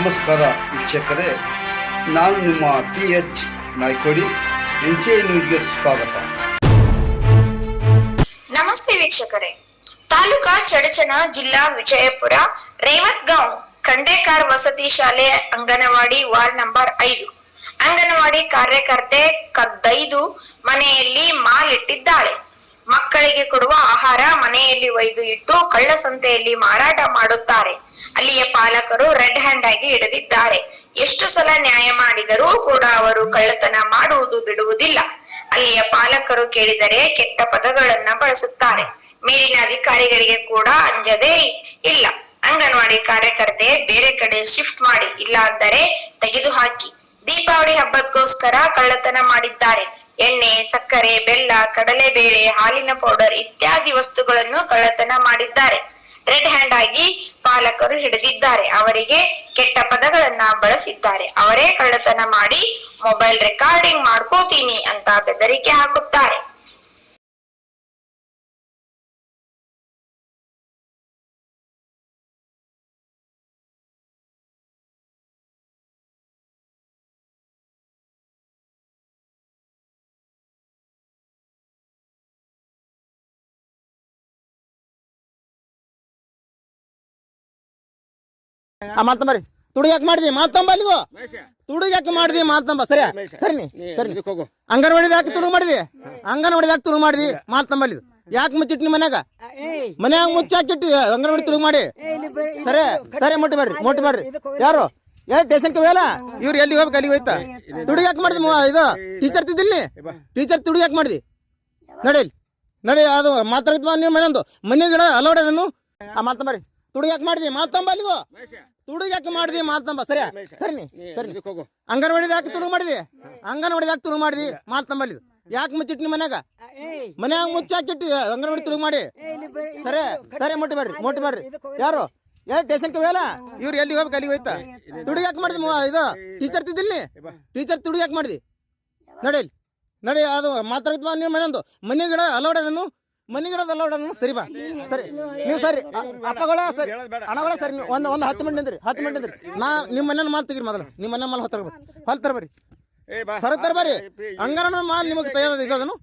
ನಮಸ್ಕಾರ ವೀಕ್ಷಕರೇ, ನಾನು ನಿಮ್ಮ P H Naikodi, N C ನ್ಯೂಸ್ಗೆ ಸ್ವಾಗತ. ನಮಸ್ತೆ ವೀಕ್ಷಕರೇ. ತಾಲೂಕಾ ಚಡಚನ ಜಿಲ್ಲಾ ವಿಜಯಪುರ, ರೇವತ್ಗಾಂವ್, ಖಂಡೇಕಾರ್ ವಸತಿ ಶಾಲೆ, ಅಂಗನವಾಡಿ ವಾರ್ಡ್ ನಂಬರ್ ಐದು. ಅಂಗನವಾಡಿ ಕಾರ್ಯಕರ್ತೆ ಕದ್ದೈದು ಮನೆಯಲ್ಲಿ ಮಾಲಿಟ್ಟಿದ್ದಾಳೆ ಮಕ್ಕಳಿಗೆ ಕೊಡುವ ಆಹಾರ ಮನೆಯಲ್ಲಿ ಒಯ್ದು ಇಟ್ಟು ಕಳ್ಳಸಂತೆಯಲ್ಲಿ ಮಾರಾಟ ಮಾಡುತ್ತಾರೆ. ಅಲ್ಲಿಯ ಪಾಲಕರು ರೆಡ್ ಹ್ಯಾಂಡ್ ಆಗಿ ಹಿಡಿದಿದ್ದಾರೆ. ಎಷ್ಟು ಸಲ ನ್ಯಾಯ ಮಾಡಿದರೂ ಕೂಡ ಅವರು ಕಳ್ಳತನ ಮಾಡುವುದು ಬಿಡುವುದಿಲ್ಲ. ಅಲ್ಲಿಯ ಪಾಲಕರು ಕೇಳಿದರೆ ಕೆಟ್ಟ ಪದಗಳನ್ನ ಬಳಸುತ್ತಾರೆ. ಮೇಲಿನ ಅಧಿಕಾರಿಗಳಿಗೆ ಕೂಡ ಅಂಜದೇ ಇಲ್ಲ. ಅಂಗನವಾಡಿ ಕಾರ್ಯಕರ್ತೆ ಬೇರೆ ಕಡೆ ಶಿಫ್ಟ್ ಮಾಡಿ, ಇಲ್ಲ ಅಂದರೆ ತೆಗೆದು ಹಾಕಿ ದೀಪಾವಳಿ ಹಬ್ಬಕ್ಕೋಸ್ಕರ ಕಳ್ಳತನ ಮಾಡಿದ್ದಾರೆ. ಎಣ್ಣೆ, ಸಕ್ಕರೆ, ಬೆಲ್ಲ, ಕಡಲೆ ಬೇಳೆ, ಹಾಲಿನ ಪೌಡರ್ ಇತ್ಯಾದಿ ವಸ್ತುಗಳನ್ನು ಕಳ್ಳತನ ಮಾಡಿದ್ದಾರೆ. ರೆಡ್ ಹ್ಯಾಂಡ್ ಆಗಿ ಪಾಲಕರು ಹಿಡಿದಿದ್ದಾರೆ. ಅವರಿಗೆ ಕೆಟ್ಟ ಪದಗಳನ್ನ ಬಳಸಿದ್ದಾರೆ. ಅವರೇ ಕಳ್ಳತನ ಮಾಡಿ ಮೊಬೈಲ್ ರೆಕಾರ್ಡಿಂಗ್ ಮಾಡ್ಕೋತೀನಿ ಅಂತ ಬೆದರಿಕೆ ಹಾಕುತ್ತಾರೆ. ಆ ಮಾತಂಬರಿ ತುಡು ಯಾಕೆ ಮಾಡಿದಿ ಮಾತಂಬ ಅಲ್ಲಿದು ತುಡು ಯಾಕೆ ಮಾಡಿದಿ ಮಾತಂಬ ಸರಿ ಸರಿ ಸರಿ ಅಂಗನವಾಡಿದ ಅಂಗನವಾಡಿ ಯಾಕೆ ತುಡು ಮಾಡಿದಿ? ಅಂಗನವಾಡಿ ಯಾಕೆ ತುಡು ಮಾಡಿದಿ ಮಾತಂಬ ಅಲ್ಲಿದು ಯಾಕೆ ಮುಚ್ಚಿಟ್ಟು ನಿಮ್ಮ ಮನ್ಯಾಗ? ಮನ್ಯಾಗ ಮುಚ್ಚಿ ಹಾಕಿಟ್ಟು ಅಂಗನವಾಡಿ ತುಡು ಮಾಡಿ. ಸರಿ ಸರಿ ಮುಟ್ಟಿ ಬರ್ರಿ ಮುಟ್ಟಿ ಬರ್ರಿ ಯಾರು? ಏ ಸ್ಟೇಷನ್ ಕೇಳ ಇವ್ರು ಎಲ್ಲಿ ಹೋಗ್ಬೇಕು ಅಲ್ಲಿಗೆ ಹೋಯ್ತಾ? ತುಡು ಯಾಕೆ ಮಾಡಿದಿ ಮೊ- ಇದು? ಟೀಚರ್ ತಿದ್ದಿಲ್ಲಿ ಟೀಚರ್ ತುಡು ಯಾಕೆ ಮಾಡಿದಿ? ನಡೀಲಿ ನಡಿ ಅದು ಮಾತಾಡಿದ್ವಾ ನೀವು ಮನೆಯಂದು. ಮನೆ ಗಿಡ ಅಲೋಡ್ ಅದನ್ನು ಆ ಮಾತಂಬರಿ ತುಡು ಯಾಕೆ ಮಾಡಿದಿ ಮಾತಂಬ ಇದು ತುಡು ಯಾಕೆ ಮಾಡಿದಿ ಮಾತಂಬ ಸರಿ ಸರಿ ನೀ. ಸರಿ ಅಂಗನವಾಡಿದ ಅಂಗನವಾಡಿ ಯಾಕೆ ತುಡು ಮಾಡಿದಿ? ಅಂಗನವಾಡಿ ಯಾಕೆ ತುಡು ಮಾಡಿದಿ ಮಾತಂಬ ಅಲ್ಲಿದು. ಯಾಕೆ ಮುಚ್ಚಿಟ್ಟು ನಿಮ್ಮ ಮನ್ಯಾಗ ಮನ್ಯಾಗ ಮುಚ್ಚಿ ಹಾಕಿಟ್ಟು ಅಂಗನವಾಡಿ ತುಡು ಮಾಡಿ. ಸರಿ ಸರಿ ಮೊಟ್ಟಿ ಮಾಡ್ರಿ ಮೊಟ್ಟಿ ಮಾಡ್ರಿ. ಯಾರು? ಏ ಸ್ಟೇಷನ್ ಹೋಗಲ್ಲ ಇವ್ರು ಎಲ್ಲಿ ಹೋಗ್ಬೇಕು ಅಲ್ಲಿಗೆ ಹೋಯ್ತಾ? ತುಡು ಯಾಕೆ ಮಾಡಿದಿ ಮೊ- ಇದು ಟೀಚರ್ ತಿದ್ದಿಲ್ಲಿ ಟೀಚರ್ ತುಡು ಯಾಕೆ ಮಾಡಿದಿ ನಡೀಲಿ ನಡಿ ಅದು ಮಾತಾಡ್ತಾ ನೀವು ನಿಮ್ಮ ಮನೆಯಂದು. ಮನೆಗಿಡ ಅಲೋಡ ಅಲೋಡ್ ಅದನ್ನು ಮನೆ ಗಿಡದ ಸರಿ ಬಾ. ಸರಿ. ನೀವು ಸರಿ. ಅಪ್ಪಗಳ ಸರಿ. ಹಣಗಳ ಸರಿ. ನೀವು ಒಂದು ಒಂದು ಹತ್ತು ಮಿನಿಟ್ ನಿಂದ್ರಿ ಹತ್ತು ಮಿನಿಟ್ ನಿಂದ್ರಿ. ನಾ ನಿಮ್ಮ ಮನೇಲಿ ಮಾಲ್ ತೆಗಿರಿ ಮೊದಲು. ನಿಮ್ಮ ಮನೆ ಮಾಲ್ ಹೊತ್ತರ ಹೊಲ್ತರ ಬರ್ರಿ ಹೊರಗೆ ಬರ್ರಿ ಹಂಗಾರ ಮಾಲ್ ನಿಮಗೆ ತಯಾರದ ಇದನ್ನು